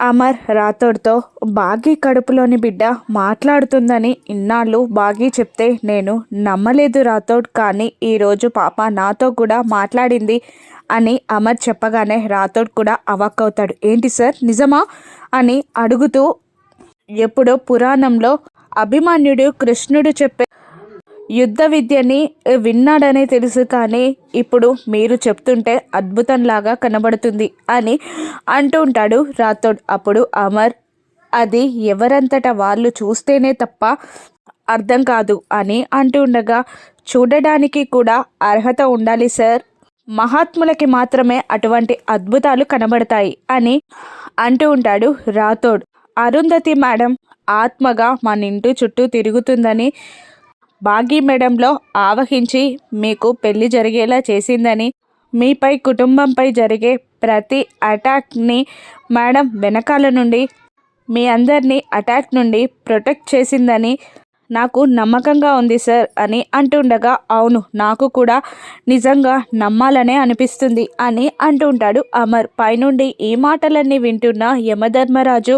అమర్ రాథోడ్తో బాగీ కడుపులోని బిడ్డ మాట్లాడుతుందని ఇన్నాళ్ళు బాగీ చెప్తే నేను నమ్మలేదు రాథోడ్ కానీ ఈరోజు పాప నాతో కూడా మాట్లాడింది అని అమర్ చెప్పగానే రాథోడ్ కూడా అవాక్కవుతాడు ఏంటి సార్? నిజమా? అని అడుగుతూ ఎప్పుడో పురాణంలో అభిమన్యుడు కృష్ణుడు చెప్పే యుద్ధ విద్యని విన్నాడనే తెలుసు కానీ ఇప్పుడు మీరు చెప్తుంటే అద్భుతంలాగా కనబడుతుంది అని అంటూ ఉంటాడు రాథోడ్. అప్పుడు అమర్ అది ఎవరంతట వాళ్ళు చూస్తేనే తప్ప అర్థం కాదు అని అంటూ ఉండగా చూడడానికి కూడా అర్హత ఉండాలి సార్. మహాత్ములకి మాత్రమే అటువంటి అద్భుతాలు కనబడతాయి అని అంటూ ఉంటాడు రాథోడ్. అరుంధతి మేడం ఆత్మగా మన ఇంటి చుట్టూ తిరుగుతుందని బాగీ మేడంలో ఆవహించి మీకు పెళ్ళి జరిగేలా చేసిందని మీపై కుటుంబంపై జరిగే ప్రతి అటాక్ని మేడం వెనకాల నుండి మీ అందరినీ అటాక్ నుండి ప్రొటెక్ట్ చేసిందని నాకు నమ్మకంగా ఉంది సార్ అని అంటుండగా అవును నాకు కూడా నిజంగా నమ్మాలనే అనిపిస్తుంది అని అంటుంటాడు అమర్. పైనుండి ఈ మాటలన్నీ వింటున్న యమధర్మరాజు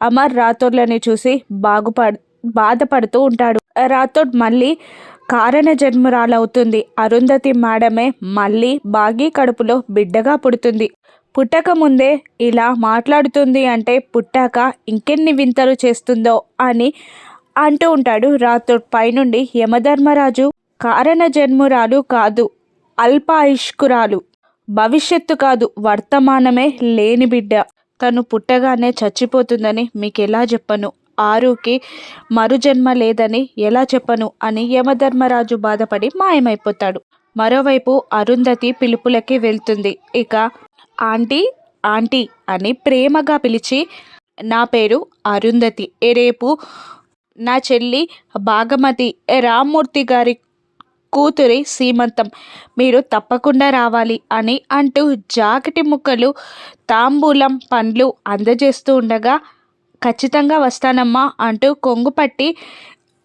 అమర్ రాతోర్లని చూసి బాగుపడు బాధపడుతూ ఉంటాడు. రాథోడ్ మళ్ళీ కారణ జన్మరాలవుతుంది అరుంధతి మేడమే మళ్ళీ బాగీ కడుపులో బిడ్డగా పుడుతుంది. పుట్టక ముందే ఇలా మాట్లాడుతుంది అంటే పుట్టాక ఇంకెన్ని వింతలు చేస్తుందో అని అంటూ ఉంటాడు రాథోడ్. పైనుండి యమధర్మరాజు కారణ జన్మురాలు కాదు అల్పాయుష్కురాలు. భవిష్యత్తు కాదు వర్తమానమే లేని బిడ్డ. తను పుట్టగానే చచ్చిపోతుందని మీకు ఎలా చెప్పను? ఆరుకి మరుజన్మ లేదని ఎలా చెప్పను అని యమధర్మరాజు బాధపడి మాయమైపోతాడు. మరోవైపు అరుంధతి పిలుపులకి వెళ్తుంది. ఇక ఆంటీ ఆంటీ అని ప్రేమగా పిలిచి నా పేరు అరుంధతి. రేపు నా చెల్లి భాగమతి రామ్మూర్తి గారి కూతురి సీమంతం. మీరు తప్పకుండా రావాలి అని అంటూ జాకటి ముక్కలు తాంబూలం పండ్లు అందజేస్తూ ఉండగా ఖచ్చితంగా వస్తానమ్మా అంటూ కొంగు పట్టి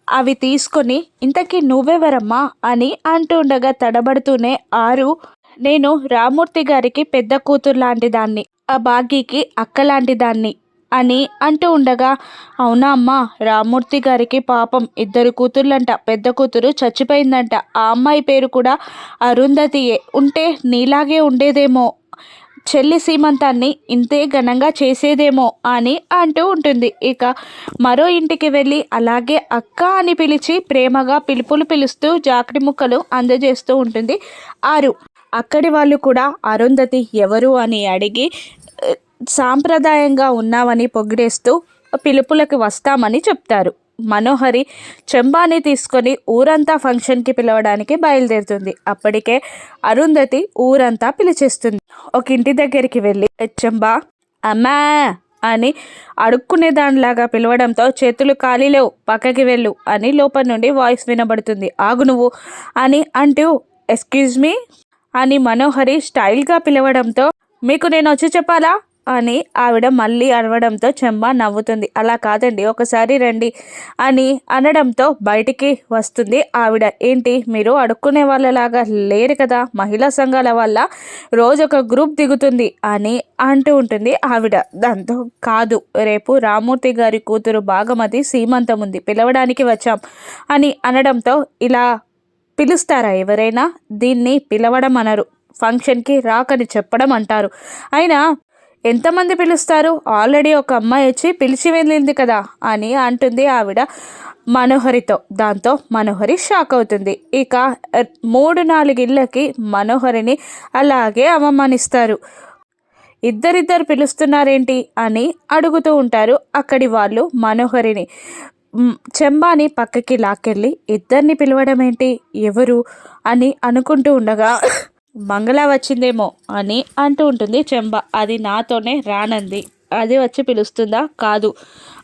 అవి తీసుకొని ఇంతకీ నువ్వెవరమ్మా? అని అంటూ ఉండగా తడబడుతూనే ఆరు నేను రామూర్తి గారికి పెద్ద కూతురు లాంటి దాన్ని ఆ బాగీకి అక్క లాంటి దాన్ని అని అంటూ ఉండగా అవునా అమ్మా రామూర్తి గారికి పాపం ఇద్దరు కూతుర్లంట పెద్ద కూతురు చచ్చిపోయిందంట ఆ అమ్మాయి పేరు కూడా అరుంధతియే ఉంటే నీలాగే ఉండేదేమో చెల్లి సీమంతాన్ని ఇంతే ఘనంగా చేసేదేమో అని అంటూ ఉంటుంది. ఇక మరో ఇంటికి వెళ్ళి అలాగే అక్క అని పిలిచి ప్రేమగా పిలుపులు పిలుస్తూ జాకటి ముక్కలు అందజేస్తూ ఉంటుంది. ఆరు అక్కడి వాళ్ళు కూడా అరుంధతి ఎవరు అని అడిగి సాంప్రదాయంగా ఉన్నామని పొగిడేస్తూ పిలుపులకు వస్తామని చెప్తారు. మనోహరి చెంబాని తీసుకొని ఊరంతా ఫంక్షన్కి పిలవడానికి బయలుదేరుతుంది. అప్పటికే అరుంధతి ఊరంతా పిలిచేస్తుంది. ఒక ఇంటి దగ్గరికి వెళ్ళి చెంబా అమ్మా అని అడుక్కునే దానిలాగా పిలవడంతో చేతులు ఖాళీ లేవు. పక్కకి వెళ్ళు అని లోపల నుండి వాయిస్ వినబడుతుంది. ఆగు నువ్వు అని అంటూ ఎక్స్క్యూజ్ మీ అని మనోహరి స్టైల్గా పిలవడంతో మీకు నేను వచ్చి చెప్పాలా? అని ఆవిడ మళ్ళీ అరవడంతో చెంబ నవ్వుతుంది. అలా కాదండి ఒకసారి రండి అని అనడంతో బయటికి వస్తుంది ఆవిడ. ఏంటి మీరు అడుక్కునే వాళ్ళలాగా లేరు కదా మహిళా సంఘాల వల్ల రోజు ఒక గ్రూప్ దిగుతుంది అని అంటూ ఉంటుంది ఆవిడ. దాంతో కాదు రేపు రామూర్తి గారి కూతురు భాగమతి సీమంతం ఉంది పిలవడానికి వచ్చాం అని అనడంతో ఇలా పిలుస్తారా ఎవరైనా? దీన్ని పిలవడం అనరు ఫంక్షన్కి రాకని చెప్పడం అంటారు అయినా ఎంతమంది పిలుస్తారు? ఆల్రెడీ ఒక అమ్మాయి వచ్చి పిలిచి వెళ్ళింది కదా అని అంటుంది ఆవిడ మనోహరితో. దాంతో మనోహరి షాక్ అవుతుంది. ఇక మూడు నాలుగు ఇళ్ళకి మనోహరిని అలాగే అవమానిస్తారు. ఇద్దరిద్దరు పిలుస్తున్నారేంటి అని అడుగుతూ ఉంటారు. అక్కడి వాళ్ళు మనోహరిని. చెంబాని పక్కకి లాక్కెళ్ళి ఇద్దరిని పిలవడం ఏంటి ఎవరు? అని అనుకుంటూ ఉండగా బంగ్లా వచ్చిందేమో అని అంటూ ఉంటుంది చెంబ. అది నాతోనే రానంది. అది వచ్చి పిలుస్తుందా? కాదు.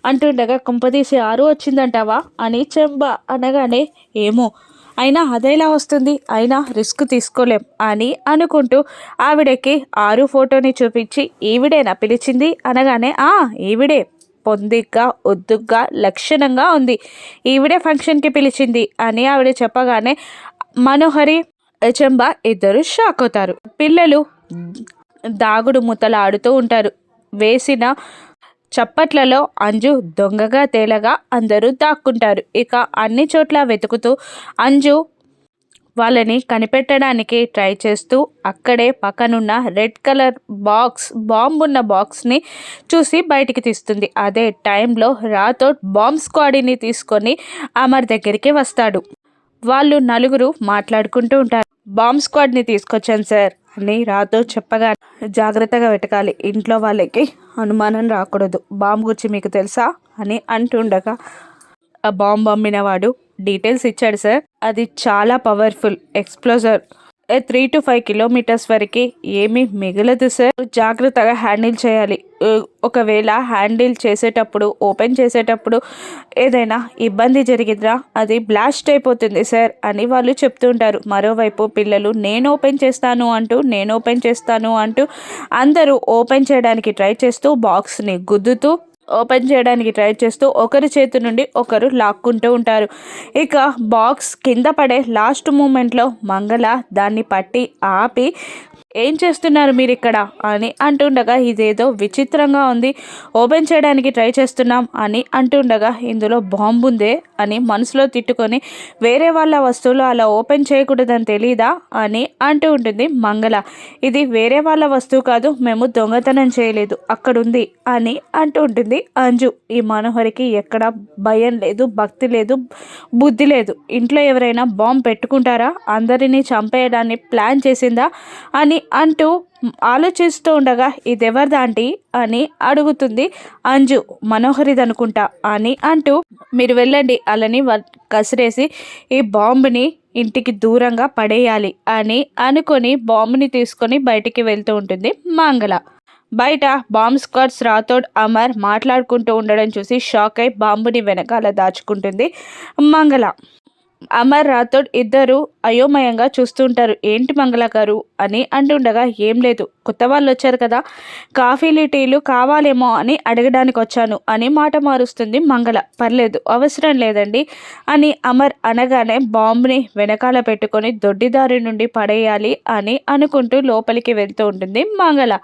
అంటుండగా కుంపదీసి ఆరు వచ్చిందంటావా? అని చెంబ అనగానే ఏమో. అయినా అదేలా వస్తుంది? అయినా రిస్క్ తీసుకోలేం. అని అనుకుంటూ ఆవిడకి ఆరు ఫోటోని చూపించి ఈవిడేనా పిలిచింది? అనగానే ఆ ఈవిడే. పొందిగ్గా ఒద్దుగ్గా లక్షణంగా ఉంది. ఈవిడే ఫంక్షన్కి పిలిచింది. అని ఆవిడ చెప్పగానే మనోహరి చెంబ ఇద్దరు షాక్ అవుతారు. పిల్లలు దాగుడు ముతలు ఆడుతూ ఉంటారు. వేసిన చప్పట్లలో అంజు దొంగగా తేలగా అందరూ దాక్కుంటారు. ఇక అన్ని చోట్ల వెతుకుతూ అంజు వాళ్ళని కనిపెట్టడానికి ట్రై చేస్తూ అక్కడే పక్కనున్న రెడ్ కలర్ బాక్స్ బాంబు ఉన్న బాక్స్ని చూసి బయటికి తీస్తుంది. అదే టైంలో రాథోడ్ బాంబ్ స్క్వాడీని తీసుకొని అమర్ దగ్గరికి వస్తాడు. వాళ్ళు నలుగురు మాట్లాడుకుంటూ ఉంటారు. బాంబ్ స్క్వాడ్ని తీసుకొచ్చాను సార్ అని రాతో చెప్పగా జాగ్రత్తగా వెతకాలి. ఇంట్లో వాళ్ళకి అనుమానం రాకూడదు. బాంబు గురించి మీకు తెలుసా అని అంటుండగా ఆ బాంబు అమ్మినవాడు డీటెయిల్స్ ఇచ్చాడు సార్. అది చాలా powerful explosive. Three to five kilometres వరకు ఏమీ మిగలదు సార్ జాగ్రత్తగా హ్యాండిల్ చేయాలి. ఒకవేళ హ్యాండిల్ చేసేటప్పుడు ఓపెన్ చేసేటప్పుడు ఏదైనా ఇబ్బంది జరిగిందా అది బ్లాస్ట్ అయిపోతుంది సార్ అని వాళ్ళు చెప్తుంటారు. మరోవైపు పిల్లలు నేను ఓపెన్ చేస్తాను అంటూ నేను ఓపెన్ చేస్తాను అంటూ అందరూ ఓపెన్ చేయడానికి ట్రై చేస్తూ బాక్స్ని గుద్దుతూ ఓపెన్ చేయడానికి ట్రై చేస్తూ ఒకరి చేతి నుండి ఒకరు లాక్కుంటూ ఉంటారు. ఇక బాక్స్ కింద పడే లాస్ట్ మూమెంట్లో మంగళ దాన్ని పట్టి ఆపి ఏం చేస్తున్నారు మీరు ఇక్కడ అని అంటుండగా ఇదేదో విచిత్రంగా ఉంది. ఓపెన్ చేయడానికి ట్రై చేస్తున్నాం అని అంటుండగా ఇందులో బాంబు ఉందే? అని మనసులో తిట్టుకొని వేరే వాళ్ళ వస్తువులు అలా ఓపెన్ చేయకూడదని తెలీదా? అని అంటూ ఉంటుంది మంగళ. ఇది వేరే వాళ్ళ వస్తువు కాదు మేము దొంగతనం చేయలేదు. అక్కడుంది అని అంటూ ఉంటుంది అంజు ఈ మనోహరికి ఎక్కడ భయం లేదు భక్తి లేదు బుద్ధి లేదు. ఇంట్లో ఎవరైనా బాంబు పెట్టుకుంటారా? అందరినీ చంపేయడాన్ని ప్లాన్ చేసిందా? అని అంటూ ఆలోచిస్తూ ఉండగా ఇదెవరిదాంటి అని అడుగుతుంది అంజు. మనోహరిదనుకుంటా అని అంటూ మీరు వెళ్ళండి అలాని కసిరేసి ఈ బాంబుని ఇంటికి దూరంగా పడేయాలి అని అనుకొని బాంబుని తీసుకొని బయటికి వెళ్తూ ఉంటుంది మంగళ. బయట బాంబ్ స్క్వాడ్స్ రాథోడ్ అమర్ మాట్లాడుకుంటూ ఉండడం చూసి షాక్ అయి బాంబుని వెనకాల దాచుకుంటుంది మంగళ. అమర్ రాథోడ్ ఇద్దరు అయోమయంగా చూస్తుంటారు. ఏంటి మంగళ గారు? అని అంటుండగా ఏం లేదు. కొత్త వాళ్ళు వచ్చారు కదా. కాఫీలు టీలు కావాలేమో అని అడగడానికి వచ్చాను అని మాట మారుస్తుంది మంగళ. పర్లేదు అవసరం లేదండి అని అమర్ అనగానే బాంబుని వెనకాల పెట్టుకొని దొడ్డిదారి నుండి పడేయాలి అని అనుకుంటూ లోపలికి వెళ్తూ ఉంటుంది మంగళ.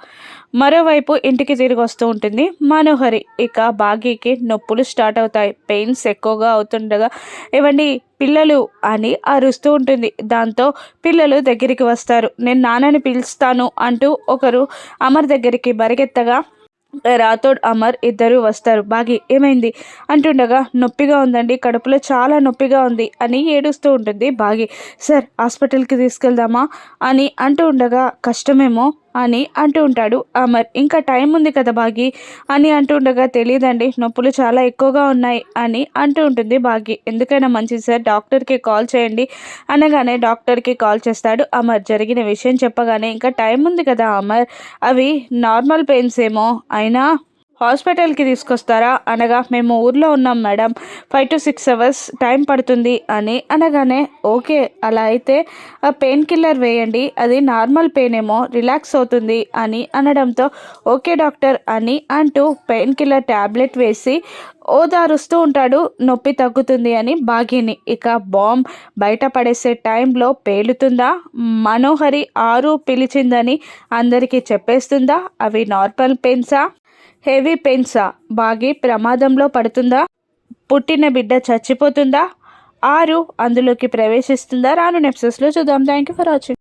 మరోవైపు ఇంటికి తిరిగి వస్తూ ఉంటుంది. మనోహరి ఇక బాగీకి నొప్పులు స్టార్ట్ అవుతాయి. పెయిన్స్ ఎక్కువగా అవుతుండగా ఇవ్వండి పిల్లలు అని అరుస్తూ ఉంటుంది. దాంతో పిల్లలు దగ్గరికి వస్తారు. నేను నాన్నని పిలుస్తాను అంటూ ఒకరు అమర్ దగ్గరికి బరిగెత్తగా రాథోడ్ అమర్ ఇద్దరు వస్తారు. బాగి ఏమైంది? అంటుండగా నొప్పిగా ఉందండి. కడుపులో చాలా నొప్పిగా ఉంది అని ఏడుస్తూ ఉంటుంది బాగి. సార్ హాస్పిటల్కి తీసుకెళ్దామా? అని అంటూ ఉండగా కష్టమేమో అని అంటూ ఉంటాడు. అమర్ ఇంకా టైం ఉంది కదా బాగి? అని అంటూ ఉండగా తెలియదండి నొప్పులు చాలా ఎక్కువగా ఉన్నాయి అని అంటూ ఉంటుంది బాగి. ఎందుకైనా మంచిది సార్ డాక్టర్కి కాల్ చేయండి అనగానే డాక్టర్కి కాల్ చేస్తాడు. అమర్ జరిగిన విషయం చెప్పగానే ఇంకా టైం ఉంది కదా అమర్? అవి నార్మల్ పెయిన్స్ ఏమో అయినా హాస్పిటల్కి తీసుకొస్తారా? అనగా మేము ఊర్లో ఉన్నాం madam. Five to six hours time పడుతుంది అని అనగానే ఓకే అలా అయితే పెయిన్ కిల్లర్ వేయండి. అది నార్మల్ పెయిన్ ఏమో రిలాక్స్ అవుతుంది అని అనడంతో ఓకే డాక్టర్ అని అంటూ పెయిన్ కిల్లర్ ట్యాబ్లెట్ వేసి ఓదారుస్తూ ఉంటాడు నొప్పి తగ్గుతుంది అని బాగిని. ఇక బాంబ్ బయటపడేసే టైంలో పేలుతుందా? మనోహరి ఆరు పిలిచిందని అందరికీ చెప్పేస్తుందా? అవి నార్మల్ పెయిన్సా? హెవీ పెయిన్సా? బాగి ప్రమాదంలో పడుతుందా? పుట్టిన బిడ్డ చచ్చిపోతుందా? ఆరు అందులోకి ప్రవేశిస్తుందా? రాను నెప్సెస్లో చూద్దాం. Thank you for watching